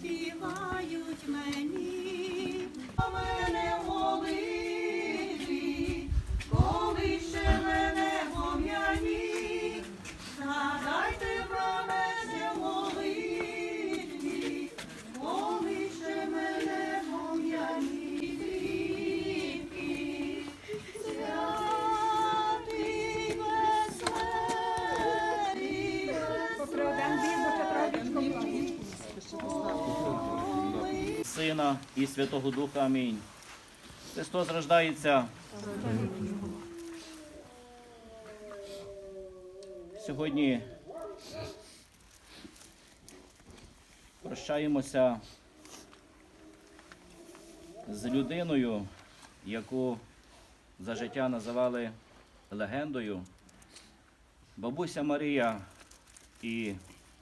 співають мені, Сина і Святого Духа. Амінь. Христос рождається. Сьогодні прощаємося з людиною, яку за життя називали легендою. Бабуся Марія, і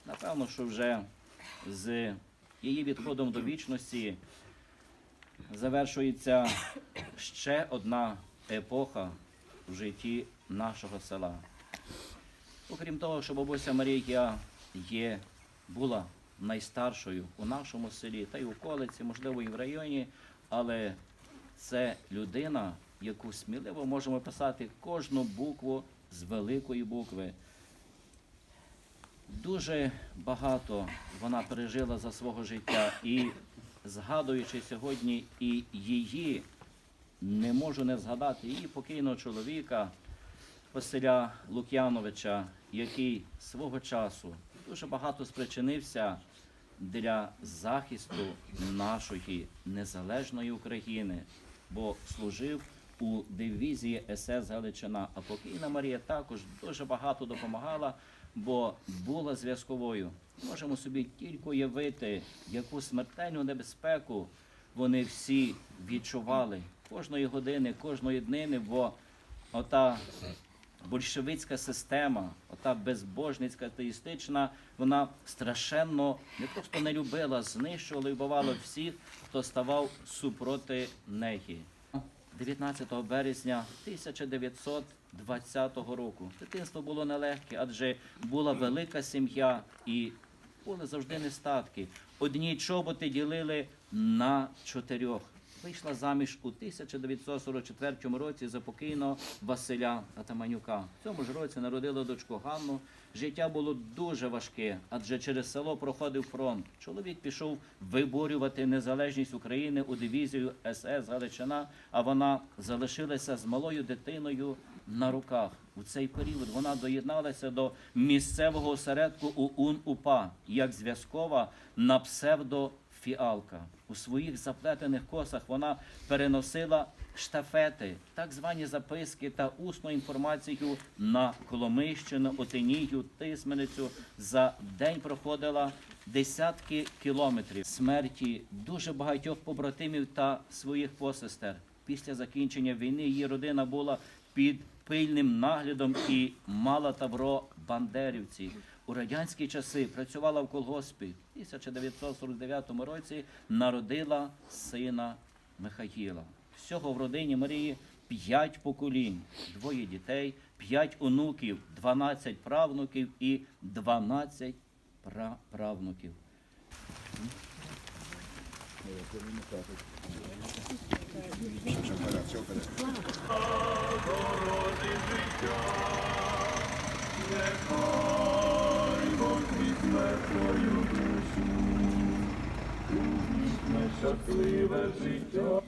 напевно, що вже з її відходом до вічності завершується ще одна епоха в житті нашого села. Окрім того, що бабуся Марія є, була найстаршою у нашому селі та й у околиці, можливо, і в районі, але це людина, яку сміливо можемо писати кожну букву з великої букви. Дуже багато вона пережила за свого життя і згадуючи сьогодні і її, не можу не згадати її покійного чоловіка Василя Лук'яновича, який свого часу дуже багато спричинився для захисту нашої незалежної України, бо служив у дивізії СС Галичина. А покійна Марія також дуже багато допомагала, бо була зв'язковою. Можемо собі тільки уявити, яку смертельну небезпеку вони всі відчували кожної години, кожної днини, бо ота большевицька система, ота безбожницька атеїстична, вона страшенно не просто не любила, знищувала і вбивала всіх, хто ставав супроти неї. 19 березня 1920 року. Дитинство було нелегке, адже була велика сім'я і були завжди нестатки. Одні чоботи ділили на чотирьох. Вийшла заміж у 1944 році за покійного Василя Атаманюка. В цьому ж році народила дочку Ганну. Життя було дуже важке, адже через село проходив фронт. Чоловік пішов виборювати незалежність України у дивізію СС Галичина, а вона залишилася з малою дитиною на руках. У цей період вона доєдналася до місцевого осередку УН-УПА як зв'язкова на псевдо Фіалка. У своїх заплетених косах вона переносила штафети, так звані записки та усну інформацію на Коломийщину, Отинію, Тисменицю. За день проходила десятки кілометрів смерті дуже багатьох побратимів та своїх посестер. Після закінчення війни її родина була під пильним наглядом і мала табро бандерівців у радянські часи, працювала в колгоспі. В 1949 році народила сина Михаїла. Всього в родині Марії п'ять поколінь, двоє дітей, п'ять онуків, 12 правнуків і дванадцять праправнуків. Thank. щасливе життя.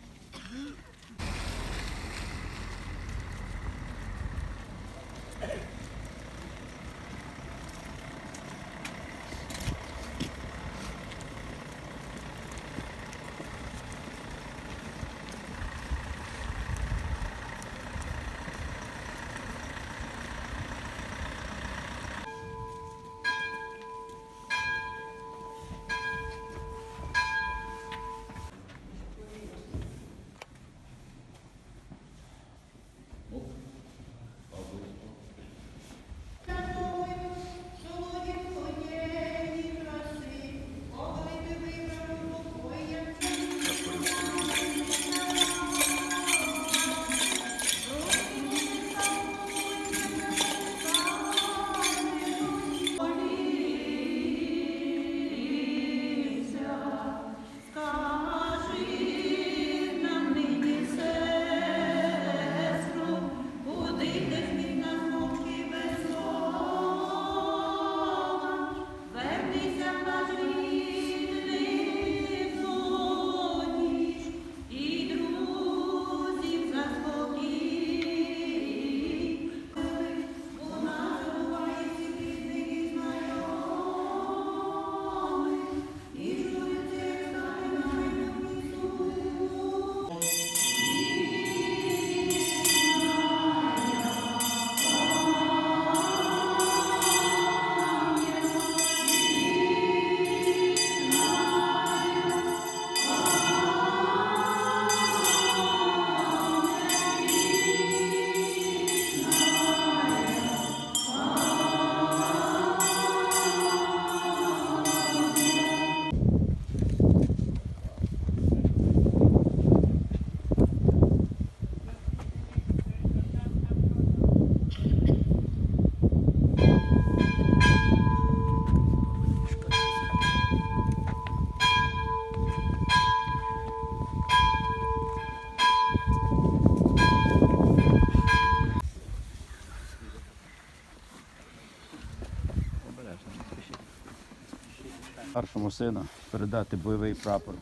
Старшому сину передати бойовий прапор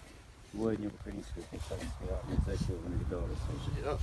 воїнів української повстанської армії, за що вони віддали своє життя.